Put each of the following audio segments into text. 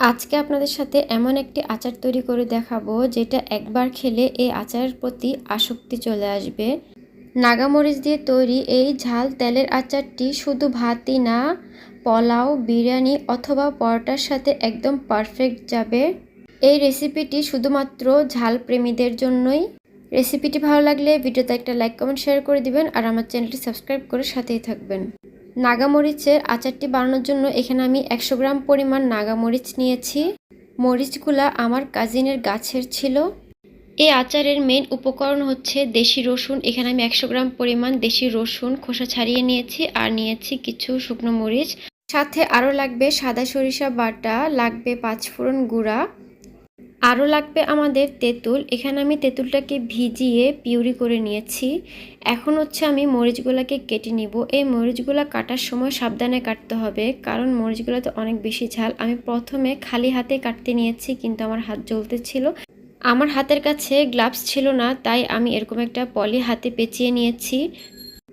আজকে আপনাদের সাথে এমন একটি আচার তৈরি করে দেখাবো, যেটা একবার খেলে এই আচারের প্রতি আসক্তি চলে আসবে। নাগামরিচ দিয়ে তৈরি এই ঝাল তেলের আচারটি শুধু ভাতই না, পোলাও, বিরিয়ানি অথবা পরোটার সাথে একদম পারফেক্ট যাবে। এই রেসিপিটি শুধুমাত্র ঝাল প্রেমীদের জন্যই। রেসিপিটি ভালো লাগলে ভিডিওতে একটা লাইক, কমেন্ট, শেয়ার করে দিবেন আর আমার চ্যানেলটি সাবস্ক্রাইব করে সাথেই থাকবেন। নাগামরিচের আচারটি বানানোর জন্য এখানে আমি একশো গ্রাম পরিমাণ নাগামরিচ নিয়েছি। মরিচগুলা আমার কাজিনের গাছের ছিল। এই আচারের মেন উপকরণ হচ্ছে দেশি রসুন। এখানে আমি একশো গ্রাম পরিমাণ দেশি রসুন খোসা ছাড়িয়ে নিয়েছি আর নিয়েছি কিছু শুকনো মরিচ। সাথে আরও লাগবে সাদা সরিষা বাটা, লাগবে পাঁচফোড়ন গুঁড়া। আরও লাগবে আমাদের তেঁতুল। এখানে আমি তেঁতুলটাকে ভিজিয়ে পিউরি করে নিয়েছি। এখন হচ্ছে আমি মরিচগুলোকে কেটে নিব। এই মরিচগুলো কাটার সময় সাবধানে কাটতে হবে, কারণ মরিচগুলোতে অনেক বেশি ঝাল। আমি প্রথমে খালি হাতে কাটতে নিয়েছি, কিন্তু আমার হাত জ্বলতে ছিল। আমার হাতের কাছে গ্লাভস ছিল না, তাই আমি এরকম একটা পলি হাতে পেঁচিয়ে নিয়েছি।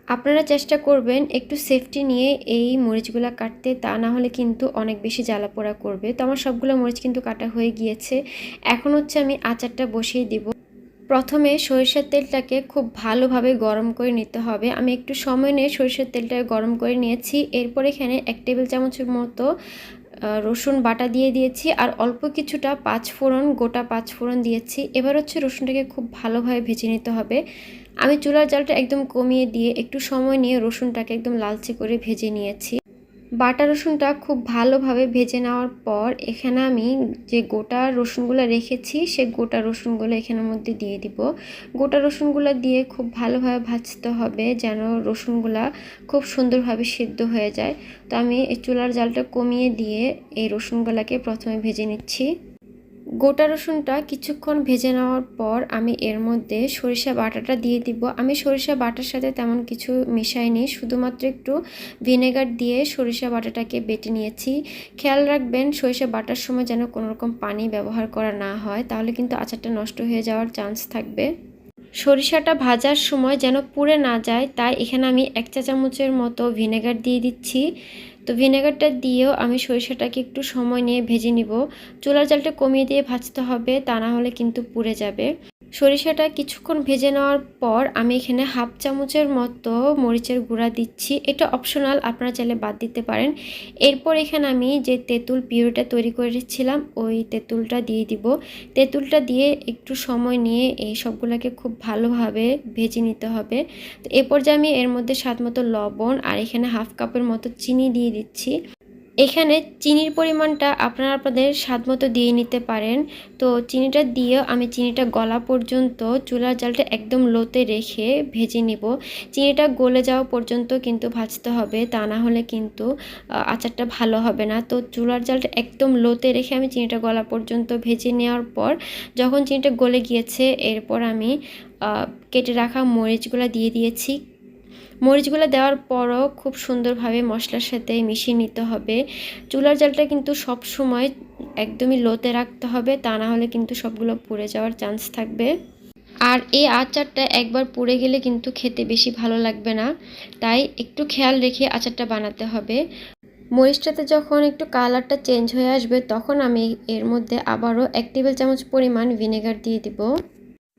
আপনারা চেষ্টা করবেন একটু সেফটি নিয়ে এই মরিচগুলো কাটতে, তা না হলে কিন্তু অনেক বেশি জ্বালা পোড়া করবে। তো আমার সবগুলো মরিচ কিন্তু কাটা হয়ে গিয়েছে। এখন হচ্ছে আমি আচারটা বসিয়ে দিব। প্রথমে সরিষার তেলটাকে খুব ভালোভাবে গরম করে নিতে হবে। আমি একটু সময় নিয়ে সরিষার তেলটা গরম করে নিয়েছি। এরপর এখানে এক টেবিল চামচের মতো রসুন বাটা দিয়ে দিয়েছি আর অল্প কিছুটা পাঁচ ফোড়ন গোটা পাঁচ ফোড়ন দিয়েছি। এবার হচ্ছে রসুনটাকে খুব ভালোভাবে ভেজে নিতে হবে। আমি চুলার জালটা একদম কমিয়ে দিয়ে একটু সময় নিয়ে রসুনটাকে একদম লালচে করে ভেজে নিয়েছি। বাটা রসুনটা খুব ভালোভাবে ভেজে নেওয়ার পর এখানে আমি যে গোটা রসুনগুলো রেখেছি, সে গোটা রসুনগুলো এখানের মধ্যে দিয়ে দিব। গোটা রসুনগুলো দিয়ে খুব ভালোভাবে ভাজতে হবে যেন রসুনগুলা খুব সুন্দরভাবে সিদ্ধ হয়ে যায়। তো আমি এই চুলার জালটা কমিয়ে দিয়ে এই রসুনগুলোকে প্রথমে ভেজে নিচ্ছি। গোটা রসুনটা কিছুক্ষণ ভেজে নেওয়ার পর আমি এর মধ্যে সরিষা বাটাটা দিয়ে দিব। আমি সরিষা বাটার সাথে তেমন কিছু মিশাইনি, শুধুমাত্র একটু ভিনেগার দিয়ে সরিষা বাটাটাকে বেটে নিয়েছি। খেয়াল রাখবেন, সরিষা বাটার সময় যেন কোনো রকম পানি ব্যবহার করা না হয়, তাহলে কিন্তু আচারটা নষ্ট হয়ে যাওয়ার চান্স থাকবে। সরিষাটা ভাজার সময় যেন পুড়ে না যায়, তাই এখানে আমি এক চা চামচের মতো ভিনেগার দিয়ে দিচ্ছি। তো ভিনেগারটা দিয়েও আমি সরিষাটাকে একটু সময় নিয়ে ভেজে নিব। চুলার জালটা কমিয়ে দিয়ে ভাজতে হবে, তা না হলে কিন্তু পুড়ে যাবে। সরিষাটা কিছুক্ষণ ভেজে নেওয়ার পর আমি এখানে হাফ চামচের মতো মরিচের গুঁড়া দিচ্ছি। এটা অপশনাল আপনারা চাইলে বাদ দিতে পারেন। এরপর এখানে আমি যে তেঁতুল পিউরিটা তৈরি করেছিলাম, ওই তেঁতুলটা দিয়ে দিব। তেঁতুলটা দিয়ে একটু সময় নিয়ে এই সবগুলোকে খুব ভালোভাবে ভেজে নিতে হবে। তো এরপর যে আমি এর মধ্যে স্বাদ মতো লবণ আর এখানে হাফ কাপের মতো চিনি দিয়ে দিচ্ছি। এখানে চিনির পরিমাণটা আপনারা আপনাদের স্বাদ মতো দিয়ে নিতে পারেন। তো চিনিটা দিয়ে আমি চিনিটা গলা পর্যন্ত চুলার জালটা একদম লোতে রেখে ভেজে নিব। চিনিটা গলে যাওয়া পর্যন্ত কিন্তু ভাজতে হবে, তা না হলে কিন্তু আচারটা ভালো হবে না। তো চুলার জালটা একদম লোতে রেখে আমি চিনিটা গলা পর্যন্ত ভেজে নেওয়ার পর, যখন চিনিটা গলে গিয়েছে, এরপর আমি কেটে রাখা মরিচগুলো দিয়ে দিয়েছি। মরিচগুলো দেওয়ার পরও খুব সুন্দরভাবে মশলার সাথে মিশিয়ে নিতে হবে। চুলার জালটা কিন্তু সব সময় একদমই লোতে রাখতে হবে, তা না হলে কিন্তু সবগুলো পুড়ে যাওয়ার চান্স থাকবে। আর এই আচারটা একবার পুড়ে গেলে কিন্তু খেতে বেশি ভালো লাগবে না, তাই একটু খেয়াল রেখে আচারটা বানাতে হবে। মরিচটাতে যখন একটু কালারটা চেঞ্জ হয়ে আসবে, তখন আমি এর মধ্যে আবারও এক টেবিল চামচ পরিমাণ ভিনেগার দিয়ে দিব।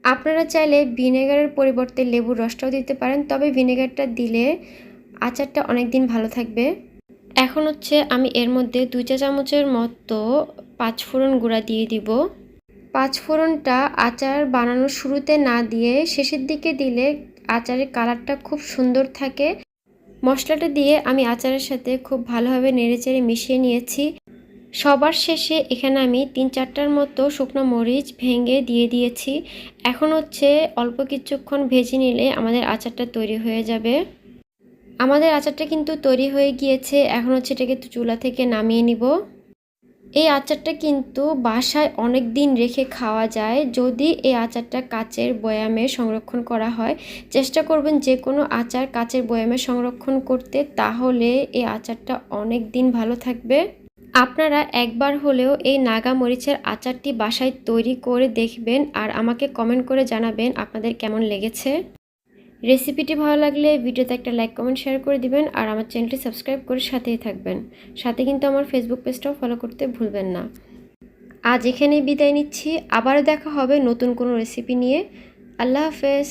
আপনারা চাইলে ভিনেগারের পরিবর্তে লেবুর রসটাও দিতে পারেন, তবে ভিনেগারটা দিলে আচারটা অনেক দিন ভালো থাকবে। এখন হচ্ছে আমি এর মধ্যে দুই চা চামচের মতো পাঁচফোড়ন গুঁড়া দিয়ে দিব। পাঁচফোড়নটা আচার বানানোর শুরুতে না দিয়ে শেষের দিকে দিলে আচারের কালারটা খুব সুন্দর থাকে। মশলাটা দিয়ে আমি আচারের সাথে খুব ভালোভাবে নেড়েচেড়ে মিশিয়ে নিয়েছি। সবার শেষে এখানে আমি তিন চারটার মতো শুকনো মরিচ ভেঙে দিয়ে দিয়েছি। এখন হচ্ছে অল্প কিছুক্ষণ ভেজে নিলে আমাদের আচারটা তৈরি হয়ে যাবে। আমাদের আচারটা কিন্তু তৈরি হয়ে গিয়েছে। এখন হচ্ছে এটাকে চুলা থেকে নামিয়ে নিব। এই আচারটা কিন্তু বাসায় অনেক দিন রেখে খাওয়া যায়। যদি এই আচারটা কাচের বয়ামে সংরক্ষণ করা হয়, চেষ্টা করবেন যে কোনো আচার কাচের বয়ামে সংরক্ষণ করতে। তাহলে এই আচারটা অনেক দিন ভালো থাকবে। আপনারা একবার হলেও এই নাগা মরিচের আচারটি বাসায় তৈরি করে দেখবেন আর আমাকে কমেন্ট করে জানাবেন আপনাদের কেমন লেগেছে। রেসিপিটি ভালো লাগলে ভিডিওতে একটা লাইক কমেন্ট শেয়ার করে দিবেন আর আমার চ্যানেলটি সাবস্ক্রাইব করে সাথেই থাকবেন। সাথে কিন্তু আমার ফেসবুক পেজটাও ফলো করতে ভুলবেন না। আজ এখানেই বিদায় নিচ্ছি। আবার দেখা হবে নতুন কোনো রেসিপি নিয়ে। আল্লাহ হাফেজ।